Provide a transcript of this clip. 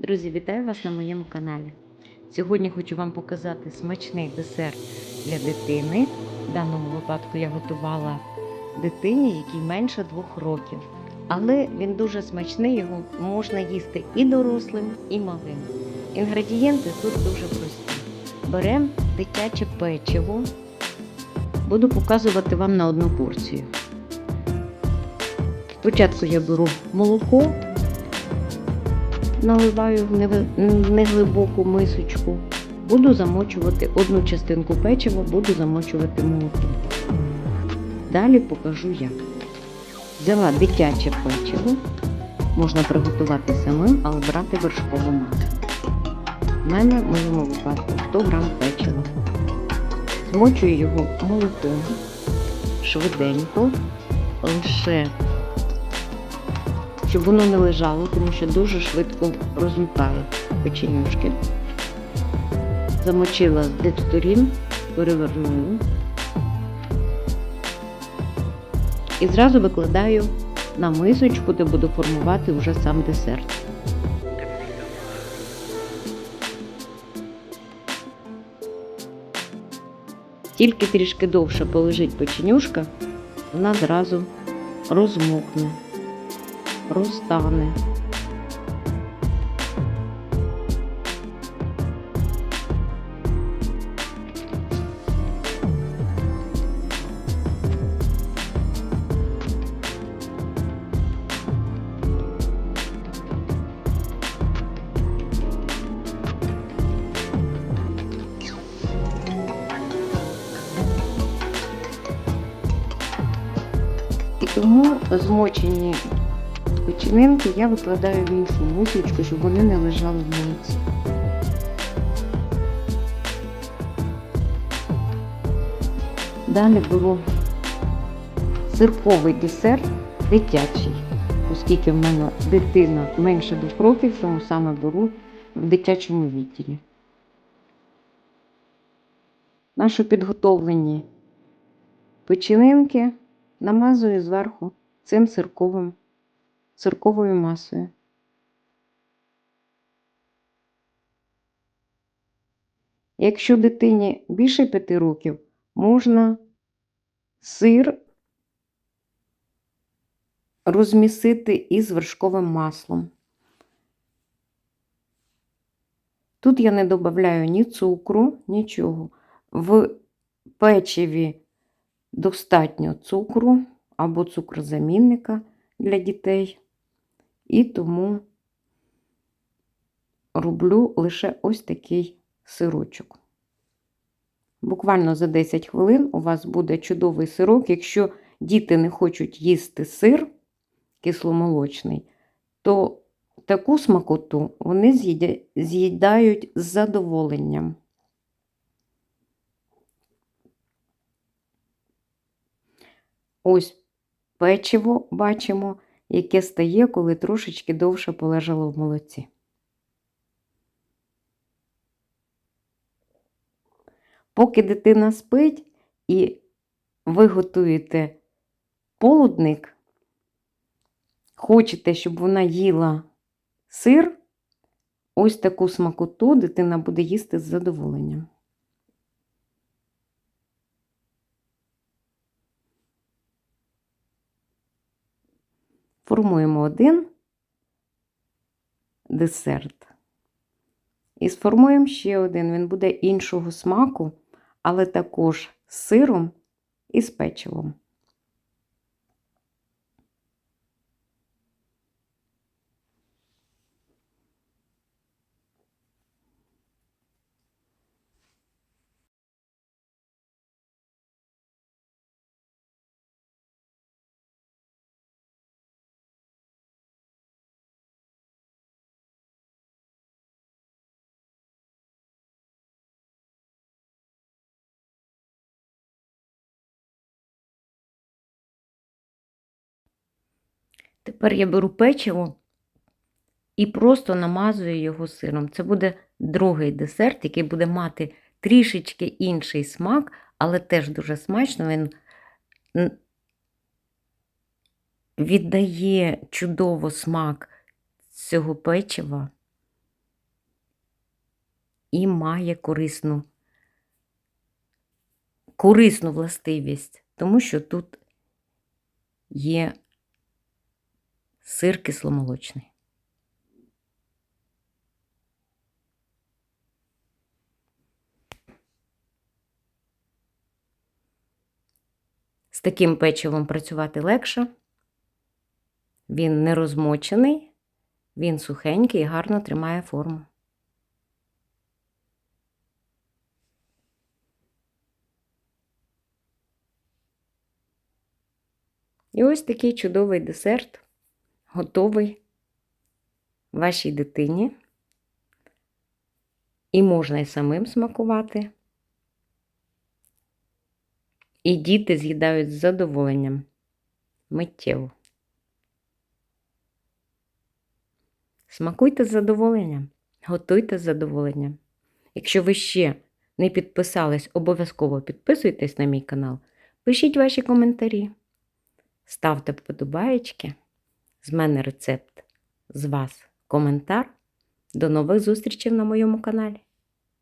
Друзі, вітаю вас на моєму каналі. Сьогодні хочу вам показати смачний десерт для дитини. В даному випадку я готувала дитині, якій менше двох років. Але він дуже смачний, його можна їсти і дорослим, і малим. Інгредієнти тут дуже прості. Беремо дитяче печиво. Буду показувати вам на одну порцію. Спочатку я беру молоко, наливаю в неглибоку мисочку. Буду замочувати одну частинку печива, буду замочувати молоко. Далі покажу як. Взяла дитяче печиво. Можна приготувати самим, але брати вершкову масу. У мене в моєму випадку 100 грам печива. Змочую його молоком швиденько, лише щоб воно не лежало, тому що дуже швидко розмикає печенюшки. Замочила з двох перевернула. І зразу викладаю на мисочку, де буду формувати вже сам десерт. Тільки трішки довше полежить печенюшка, вона зразу розмокне розтане. Тому змочені печенинки я викладаю в іншу мисочку, щоб вони не лежали в молоці. Далі беру сирковий десерт дитячий, оскільки в мене дитина менше двох років, тому саме беру в дитячому відділі. Наші підготовлені печенинки намазую зверху цим сирковим цирковою масою. Якщо дитині більше 5 років, можна сир розмісити із вершковим маслом. Тут я не додаю ні цукру, нічого. В печиві достатньо цукру або цукрозамінника для дітей. І тому роблю лише ось такий сирочок. Буквально за 10 хвилин у вас буде чудовий сирок. Якщо діти не хочуть їсти сир кисломолочний, то таку смакоту вони з'їдають з задоволенням. Ось печиво бачимо, яке стає, коли трошечки довше полежало в молоці. Поки дитина спить і ви готуєте полудник, хочете, щоб вона їла сир, ось таку смакоту дитина буде їсти з задоволенням. Формуємо один десерт. І сформуємо ще один. Він буде іншого смаку, але також з сиром і з печивом. Тепер я беру печиво і просто намазую його сиром. Це буде другий десерт, який буде мати трішечки інший смак, але теж дуже смачно. Він віддає чудово смак цього печива. і має корисну, корисну властивість, тому що тут є сир кисломолочний. З таким печивом працювати легше. Він не розмочений, він сухенький і гарно тримає форму. І ось такий чудовий десерт готовий вашій дитині. І можна і самим смакувати. І діти з'їдають з задоволенням миттєво. Смакуйте з задоволенням, готуйте з задоволенням. Якщо ви ще не підписались, обов'язково підписуйтесь на мій канал, пишіть ваші коментарі, ставте вподобаєчки. З мене рецепт, з вас коментар. До нових зустрічей на моєму каналі.